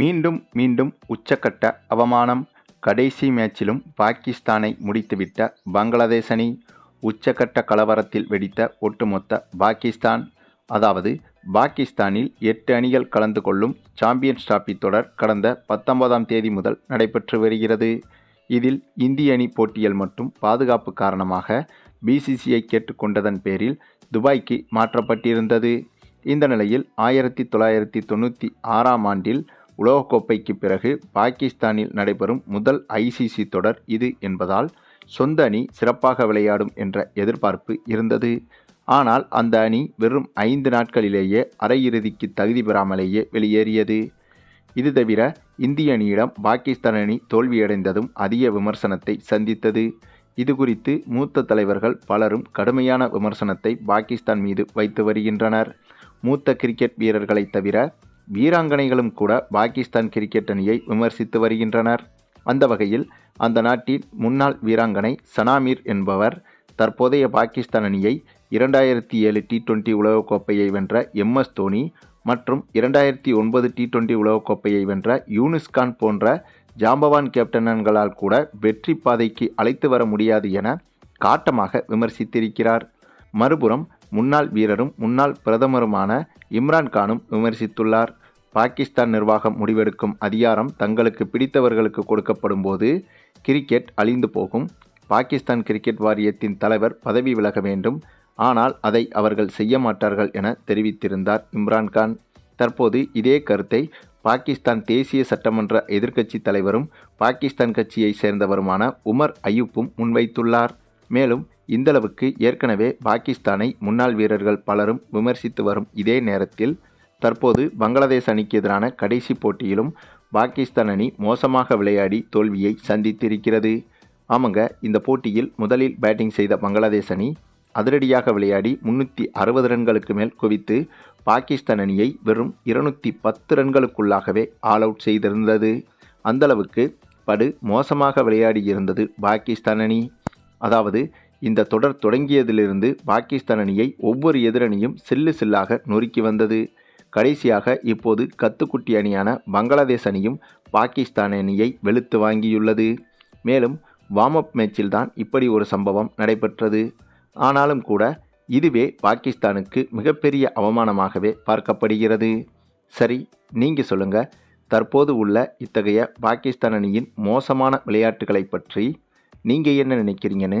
மீண்டும் மீண்டும் உச்சக்கட்ட அவமானம். கடைசி மேட்சிலும் பாகிஸ்தானை முடித்துவிட்ட பங்களாதேஷ் அணி உச்சக்கட்ட கலவரத்தில் வெடித்த ஒட்டுமொத்த பாகிஸ்தான். அதாவது பாகிஸ்தானில் எட்டு அணிகள் கலந்து கொள்ளும் சாம்பியன்ஸ் டிராபி தொடர் கடந்த பத்தொன்பதாம் தேதி முதல் நடைபெற்று வருகிறது. இதில் இந்திய அணி போட்டிகள் மற்றும் பாதுகாப்பு காரணமாக பிசிசிஐ கேட்டுக்கொண்டதன் பேரில் துபாய்க்கு மாற்றப்பட்டிருந்தது. இந்த நிலையில் ஆயிரத்தி தொள்ளாயிரத்தி தொண்ணூற்றி ஆறாம் ஆண்டில் உலகக்கோப்பைக்கு பிறகு பாகிஸ்தானில் நடைபெறும் முதல் ஐசிசி தொடர் இது என்பதால் சொந்த அணி சிறப்பாக விளையாடும் என்ற எதிர்பார்ப்பு இருந்தது. ஆனால் அந்த அணி வெறும் ஐந்து நாட்களிலேயே அரையிறுதிக்கு தகுதி பெறாமலேயே வெளியேறியது. இது தவிர இந்திய அணியிடம் பாகிஸ்தான் அணி தோல்வியடைந்ததும் அதிக விமர்சனத்தை சந்தித்தது. இது குறித்து மூத்த தலைவர்கள் பலரும் கடுமையான விமர்சனத்தை பாகிஸ்தான் மீது வைத்து வருகின்றனர். மூத்த கிரிக்கெட் வீரர்களை தவிர வீராங்கனைகளும் கூட பாகிஸ்தான் கிரிக்கெட் அணியை விமர்சித்து வருகின்றனர். அந்த வகையில் அந்த நாட்டின் முன்னாள் வீராங்கனை சனாமீர் என்பவர் தற்போதைய பாகிஸ்தான் அணியை இரண்டாயிரத்தி ஏழு டி டுவெண்டி உலகக்கோப்பையை வென்ற எம்எஸ் தோனி மற்றும் இரண்டாயிரத்தி ஒன்பது டி டுவெண்டி உலகக்கோப்பையை வென்ற யூனிஸ்கான் போன்ற ஜாம்பவான் கேப்டன்களால் கூட வெற்றி பாதைக்கு அழைத்து வர முடியாது என காட்டமாக விமர்சித்திருக்கிறார். மறுபுறம் முன்னாள் வீரரும் முன்னாள் பிரதமருமான இம்ரான்கானும் விமர்சித்துள்ளார். பாகிஸ்தான் நிர்வாகம் முடிவெடுக்கும் அதிகாரம் தங்களுக்கு பிடித்தவர்களுக்கு கொடுக்கப்படும் போது கிரிக்கெட் அழிந்து போகும். பாகிஸ்தான் கிரிக்கெட் வாரியத்தின் தலைவர் பதவி விலக வேண்டும். ஆனால் அதை அவர்கள் செய்ய மாட்டார்கள் என தெரிவித்திருந்தார் இம்ரான்கான் தற்போது இதே கருத்தை பாகிஸ்தான் தேசிய சட்டமன்ற எதிர்க்கட்சி தலைவரும் பாகிஸ்தான் கட்சியை சேர்ந்தவருமான உமர் அயூப்பும் முன்வைத்துள்ளார். மேலும் இந்தளவுக்கு ஏற்கனவே பாகிஸ்தானை முன்னாள் வீரர்கள் பலரும் விமர்சித்து வரும் இதே நேரத்தில் தற்போது பங்களாதேஷ் அணிக்கு எதிரான கடைசி போட்டியிலும் பாகிஸ்தான் அணி மோசமாக விளையாடி தோல்வியை சந்தித்திருக்கிறது. ஆமாங்க இந்த போட்டியில் முதலில் பேட்டிங் செய்த பங்களாதேஷ் அணி அதிரடியாக விளையாடி முன்னூற்றி அறுபது ரன்களுக்கு மேல் குவித்து பாகிஸ்தான் அணியை வெறும் இருநூற்றி பத்து ரன்களுக்குள்ளாகவே ஆல் அவுட் செய்திருந்தது. அந்தளவுக்கு படு மோசமாக விளையாடி இருந்தது பாகிஸ்தான் அணி. அதாவது இந்த தொடர் தொடங்கியதிலிருந்து பாகிஸ்தான் அணியை ஒவ்வொரு எதிரணியும் சில்லு சில்லாக நொறுக்கி வந்தது. கடைசியாக இப்போது கத்துக்குட்டி அணியான பங்களாதேஷ் அணியும் பாகிஸ்தான் அணியை வெளுத்து வாங்கியுள்ளது. மேலும் வார்ம் அப் மேட்சில் தான் இப்படி ஒரு சம்பவம் நடைபெற்றது. ஆனாலும் கூட இதுவே பாகிஸ்தானுக்கு மிகப்பெரிய அவமானமாகவே பார்க்கப்படுகிறது. சரி நீங்கள் சொல்லுங்கள் தற்போது உள்ள இத்தகைய பாகிஸ்தான் அணியின் மோசமான விளையாட்டுகளை பற்றி நீங்கள் என்ன நினைக்கிறீங்கன்னு?